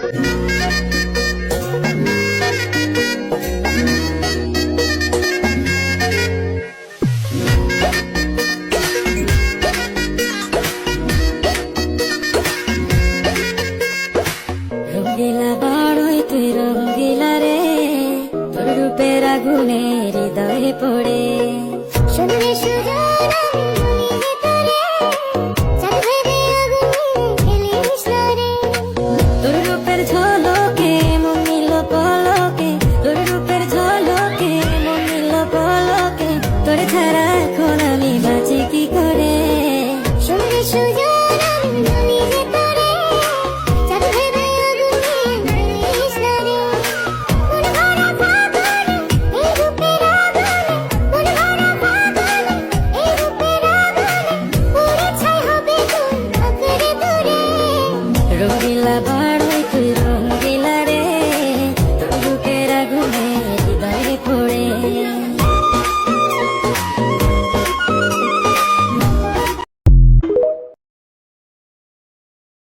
রঙ্গিলা বড়ই তুই রঙ্গিলা রে তোর রূপের আগুনে হৃদয়ে পড়ে। শুনলে সুজন রূপের ঝলকে, মমিল পলকে। তোর রূপের ঝলকে, মমিল পলকে। তোর ছাড়া এখন আমি বাঁচি কি করে? শুনে শুয়ে Yeah.